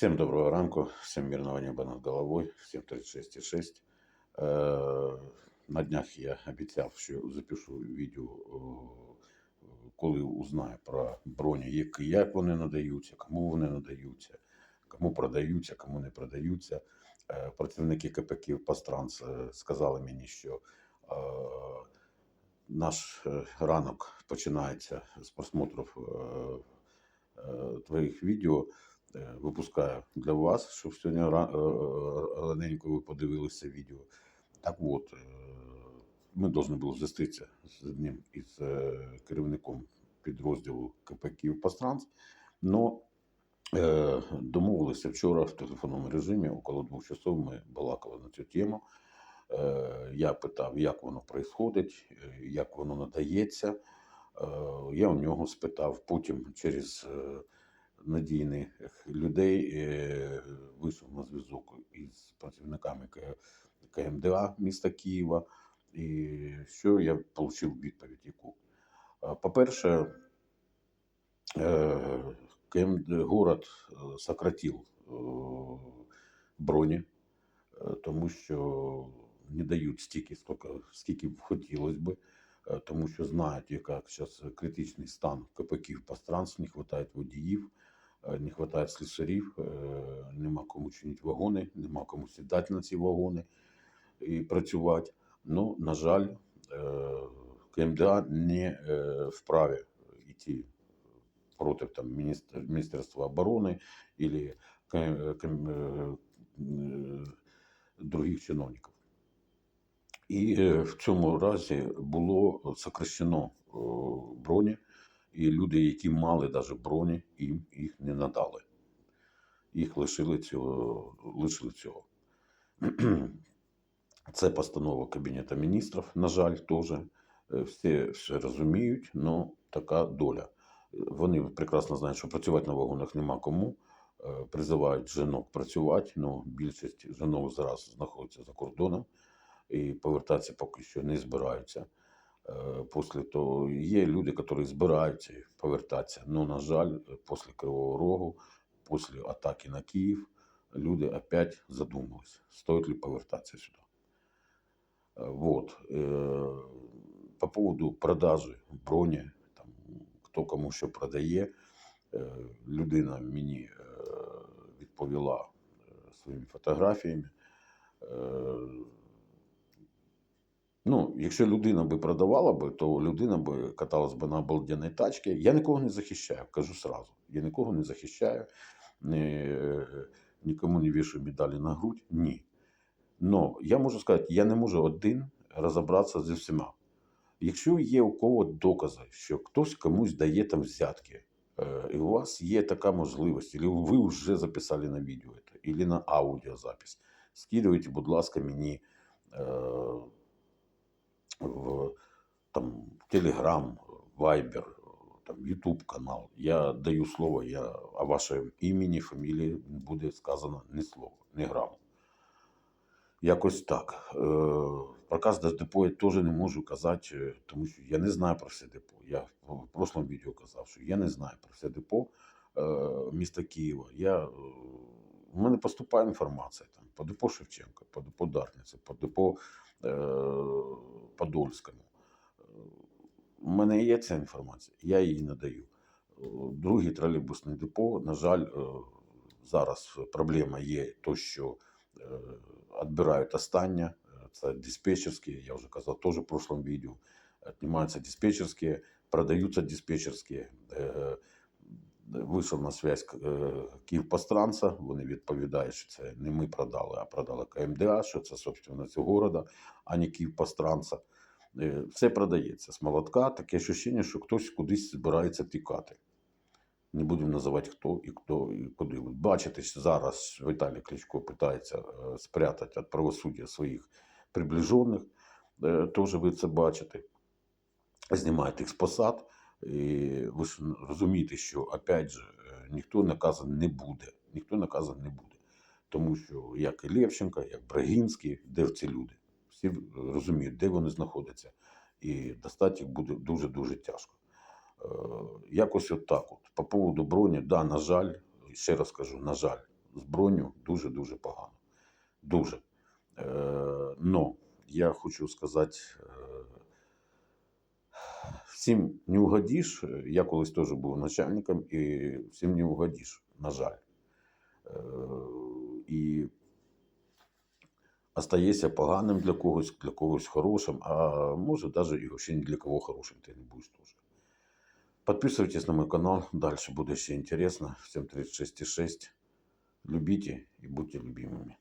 Всем доброго ранку, всем мирного неба над головою, всем 36,6. Е, На днях я обіцяв, що запишу відео, коли узнаю про броні, як, вони надаються, кому вони надаються, кому продаються, кому не продаються. Е, Працівники КПК Пастранс е, сказали мені, що е, наш ранок починається з просмотрів твоїх відео випускаю для вас, щоб сьогодні е, раненько ви подивилися відео. Так от, е, ми повинні були зустрітися з одним із е, керівником підрозділу КП «Київпастранс», но е, домовилися вчора в телефонному режимі, около двох часов ми балакали на цю тему. Е, Я питав, як воно відбувається, як воно надається. Е, Я у нього спитав, потім через е, надійних людей е, вийшов на зв'язок із працівниками КМДА міста Києва. І що я отримав відповідь яку? По-перше, е, город е, сократив броні, тому що не дають стільки, скільки, б хотілося б, тому що знають, яка зараз критичний стан КПКів постранств, не вистачає водіїв, не вистачає слісарів, е, нема кому чинити вагони, нема кому сідати на ці вагони і працювати. Ну, на жаль, е, КМДА не е, вправі йти проти там, Міністерства оборони или е, е, других чиновників. І е, в цьому разі було сокращено е, броні, і люди, які мали навіть броні, їм їх не надали. Їх лишили цього. Лишили цього. Це постанова Кабінету міністрів, на жаль, теж. Е, Всі все розуміють, але така доля. Вони прекрасно знають, що працювати на вагонах нема кому. Е, Призивають жінок працювати, але більшість жінок зараз знаходиться за кордоном і повертатися поки що не збираються. Е, Після того є люди, які збираються повертатися. Але, на жаль, після Кривого Рогу, після атаки на Київ, люди опять задумались, стоит ли повертатися сюди. Э, Вот. Э, По поводу продажі броні, там, хто кому що продає, е, людина мені е, відповіла е, своїми фотографіями. Ну, якщо людина би продавала би, то людина би каталась би на обалденній тачці. Я нікого не захищаю, кажу сразу. Я нікого не захищаю, не, нікому не вішаю медалі на грудь. Ні. Но я можу сказати, я не можу один розібратися зі всіма. Якщо є у кого докази, що хтось комусь дає там взятки, е, і у вас є така можливість, або ви вже записали на відео або на аудіозапис, скидуйте, будь ласка, мені е, в там, Telegram, Viber, там, YouTube канал. Я даю слово, я о вашому імені, фамілії буде сказано ні слова, ні граму. Якось так. Е, Про кожне депо я теж не можу казати, е, тому що я не знаю про все депо. Я в прошлому відео казав, що я не знаю про все депо е, міста Києва. Я, у мене поступає інформація там, по депо Шевченка, по депо Дарниці, по депо е, Подольському. У мене є ця інформація, я її надаю. Е, Другий тролейбусний депо, на жаль, е, зараз проблема є, то, що е, відбирають останнє. Це диспетчерські, я вже казав теж в прошлому відео. Віднімаються диспетчерські, продаються диспетчерські. Вийшов на зв'язь е, вони відповідають, що це не ми продали, а продала КМДА, що це собственно цього города, а не Київпастранца. Е, Все продається з молотка, таке ощущення, що хтось кудись збирається тікати. Не будемо називати хто і хто і куди. Ви Бачите, що зараз Віталій Кличко питається е, спрятати від правосуддя своїх приближених. Теж ви це бачите. Знімають їх з посад. Ви ж розумієте, що опять же е, ніхто наказан не буде. Ніхто наказан не буде. Тому що як і Левченка, як Брагінський, де ці люди? Всі розуміють, де вони знаходяться. І достати їх буде дуже-дуже тяжко. Е, Якось от от. По поводу броні, да, на жаль, ще раз кажу, на жаль, збройню дуже-дуже погано. Дуже. Е, но я хочу сказати, всім не угодиш. Я колись теж був начальником, і всім не угодиш, на жаль. Е, і остаєшся поганим для когось, для когось хорошим, а може навіть і взагалі ні для кого хорошим ти не будеш теж. Подписывайтесь на мой канал, дальше будет еще интересно. Всем 36,6. Любите и будьте любимыми.